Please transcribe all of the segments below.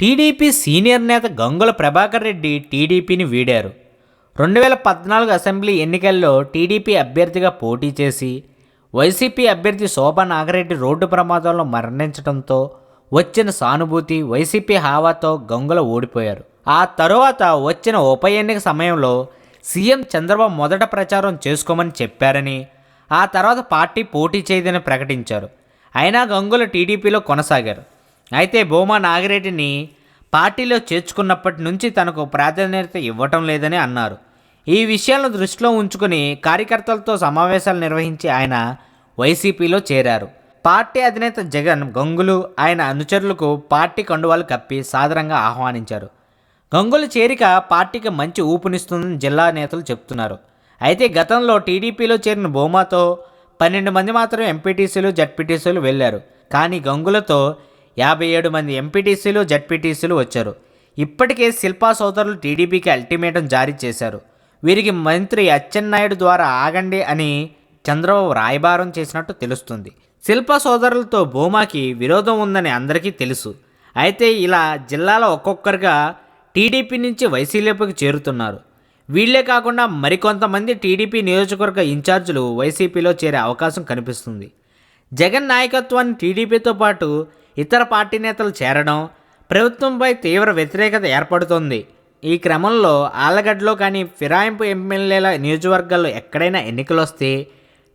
TDP senior నేత గంగుల ప్రభాకర్ రెడ్డి టీడీపీని వీడారు. రెండు వేల పద్నాలుగు అసెంబ్లీ ఎన్నికల్లో టీడీపీ అభ్యర్థిగా పోటీ చేసి వైసీపీ అభ్యర్థి శోభా నాగరెడ్డి రోడ్డు ప్రమాదంలో మరణించడంతో వచ్చిన సానుభూతి వైసీపీ హావాతో గంగుల ఓడిపోయారు. ఆ తరువాత వచ్చిన ఉప ఎన్నిక సమయంలో సీఎం చంద్రబాబు మొదట ప్రచారం చేసుకోమని చెప్పారని ఆ తర్వాత పార్టీ పోటీ చేయదని ప్రకటించారు. అయినా గంగుల టీడీపీలో కొనసాగారు. అయితే భూమా నాగిరెడ్డిని పార్టీలో చేర్చుకున్నప్పటి నుంచి తనకు ప్రాధాన్యత ఇవ్వటం లేదని అన్నారు. ఈ విషయాలను దృష్టిలో ఉంచుకుని కార్యకర్తలతో సమావేశాలు నిర్వహించి ఆయన వైసీపీలో చేరారు. పార్టీ అధినేత జగన్ గంగులు ఆయన అనుచరులకు పార్టీ కండువాలు కప్పి సాదరంగా ఆహ్వానించారు. గంగుల చేరిక పార్టీకి మంచి ఊపునిస్తుందని జిల్లా నేతలు చెప్తున్నారు. అయితే గతంలో టీడీపీలో చేరిన బోమాతో పన్నెండు మంది మాత్రం ఎంపీటీసీలు జడ్పీటీసీలు వెళ్ళారు కానీ గంగులతో యాభై ఏడు మంది ఎంపీటీసీలు జడ్పీటీసీలు వచ్చారు. ఇప్పటికే శిల్పా సోదరులు టీడీపీకి అల్టిమేటం జారీ చేశారు. వీరికి మంత్రి అచ్చెన్నాయుడు ద్వారా ఆగండి అని చంద్రబాబు రాయబారం చేసినట్టు తెలుస్తుంది. శిల్పా సోదరులతో భూమాకి విరోధం ఉందని అందరికీ తెలుసు. అయితే ఇలా జిల్లాలో ఒక్కొక్కరుగా టీడీపీ నుంచి వైసీపీకి చేరుతున్నారు. వీళ్ళే కాకుండా మరికొంతమంది టీడీపీ నియోజకవర్గ ఇన్ఛార్జీలు వైసీపీలో చేరే అవకాశం కనిపిస్తుంది. జగన్ నాయకత్వాన్ని టీడీపీతో పాటు ఇతర పార్టీ నేతలు చేరడం ప్రభుత్వంపై తీవ్ర వ్యతిరేకత ఏర్పడుతోంది. ఈ క్రమంలో ఆలగడ్డలో కానీ ఫిరాయింపు ఎమ్మెల్యేల నియోజకవర్గాల్లో ఎక్కడైనా ఎన్నికలు వస్తే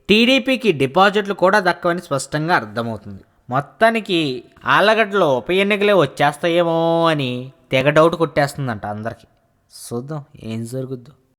టీడీపీకి డిపాజిట్లు కూడా దక్కవని స్పష్టంగా అర్థమవుతుంది. మొత్తానికి ఆలగడ్డలో ఉప ఎన్నికలే వచ్చేస్తాయేమో అని తెగ డౌట్ కొట్టేస్తుందంట అందరికీ. చూద్దాం ఏం జరుగుద్దో.